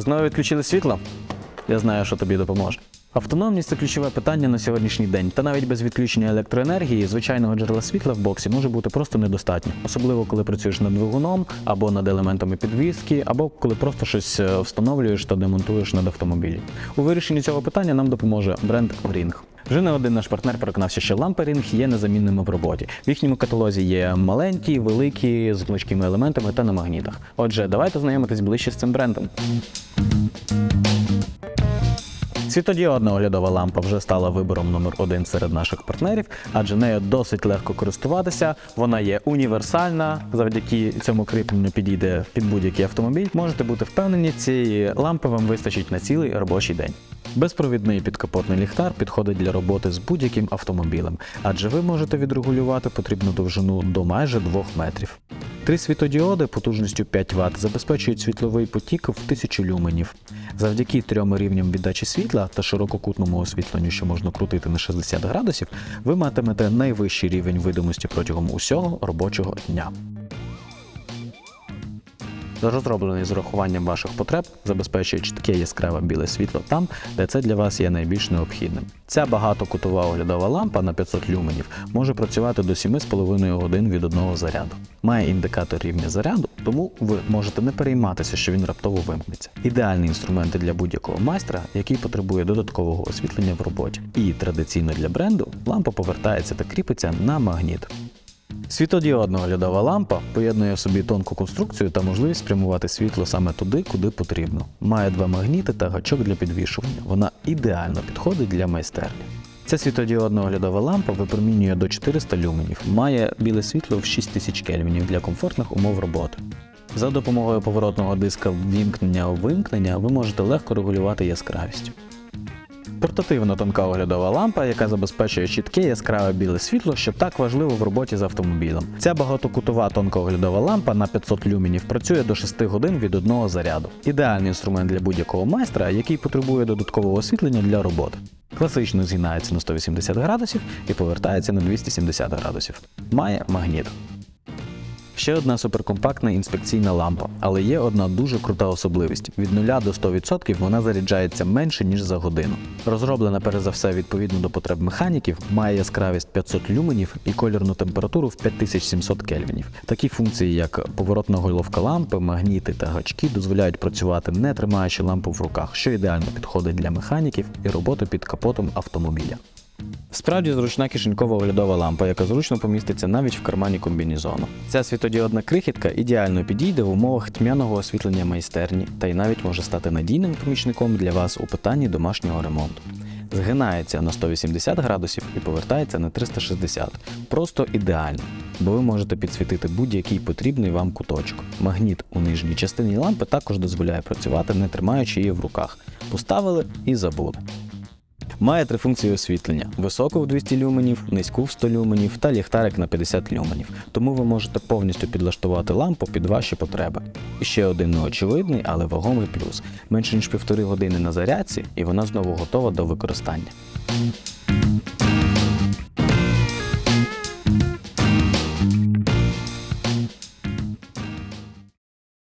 Знову відключили світло? Я знаю, що тобі допоможе. Автономність це ключове питання на сьогоднішній день. Та навіть без відключення електроенергії звичайного джерела світла в боксі може бути просто недостатньо, особливо коли працюєш над двигуном або над елементами підвіски, або коли просто щось е, встановлюєш та демонтуєш над автомобілі. У вирішенні цього питання нам допоможе бренд Ring. Вже не один наш партнер переконався, що Ring є незамінними в роботі. В їхньому каталозі є маленькі, великі, з гнучкими елементами та на магнітах. Отже, давайте знайомитись ближче з цим брендом. Світодіодна оглядова лампа вже стала вибором номер один серед наших партнерів, адже нею досить легко користуватися. Вона є універсальна. Завдяки цьому кріпленню підійде під будь-який автомобіль. Можете бути впевнені, цієї лампи вам вистачить на цілий робочий день. Безпровідний підкапотний ліхтар підходить для роботи з будь-яким автомобілем, адже ви можете відрегулювати потрібну довжину до майже 2 метрів. Три світодіоди потужністю 5 Вт забезпечують світловий потік в 1000 люменів. Завдяки трьом рівням віддачі світла та ширококутному освітленню, що можна крутити на 60 градусів, ви матимете найвищий рівень видимості протягом усього робочого дня. Розроблений з урахуванням ваших потреб, забезпечує чітке яскраве біле світло там, де це для вас є найбільш необхідним. Ця багатокутова оглядова лампа на 500 люменів може працювати до 7,5 годин від одного заряду. Має індикатор рівня заряду, тому ви можете не перейматися, що він раптово вимкнеться. Ідеальний інструмент для будь-якого майстра, який потребує додаткового освітлення в роботі. І традиційно для бренду лампа повертається та кріпиться на магніт. Світодіодна оглядова лампа поєднує в собі тонку конструкцію та можливість спрямувати світло саме туди, куди потрібно. Має два магніти та гачок для підвішування. Вона ідеально підходить для майстерні. Ця світодіодна оглядова лампа випромінює до 400 люменів, має біле світло в 6000 кельвінів для комфортних умов роботи. За допомогою поворотного диска ввімкнення-вимкнення ви можете легко регулювати яскравість. Портативна тонка оглядова лампа, яка забезпечує чітке яскраве біле світло, що так важливо в роботі з автомобілем. Ця багатокутова тонка оглядова лампа на 500 люменів працює до 6 годин від одного заряду. Ідеальний інструмент для будь-якого майстра, який потребує додаткового освітлення для роботи. Класично згинається на 180 градусів і повертається на 270 градусів. Має магніт. Ще одна суперкомпактна інспекційна лампа, але є одна дуже крута особливість: від 0 до 100% вона заряджається менше ніж за годину. Розроблена перш за все відповідно до потреб механіків, має яскравість 500 люменів і кольорну температуру в 5700 кельвінів. Такі функції, як поворотна головка лампи, магніти та гачки, дозволяють працювати не тримаючи лампу в руках, що ідеально підходить для механіків і роботи під капотом автомобіля. Справді зручна кишенькова оглядова лампа, яка зручно поміститься навіть в кармані комбінезону. Ця світодіодна крихітка ідеально підійде в умовах тьмяного освітлення майстерні та й навіть може стати надійним помічником для вас у питанні домашнього ремонту. Згинається на 180 градусів і повертається на 360. Просто ідеально, бо ви можете підсвітити будь-який потрібний вам куточок. Магніт у нижній частині лампи також дозволяє працювати, не тримаючи її в руках. Поставили і забули. Має три функції освітлення: високу в 200 люменів, низьку в 100 люменів та ліхтарик на 50 люменів. Тому ви можете повністю підлаштувати лампу під ваші потреби. І ще один неочевидний, але вагомий плюс: менше ніж півтори години на зарядці, і вона знову готова до використання.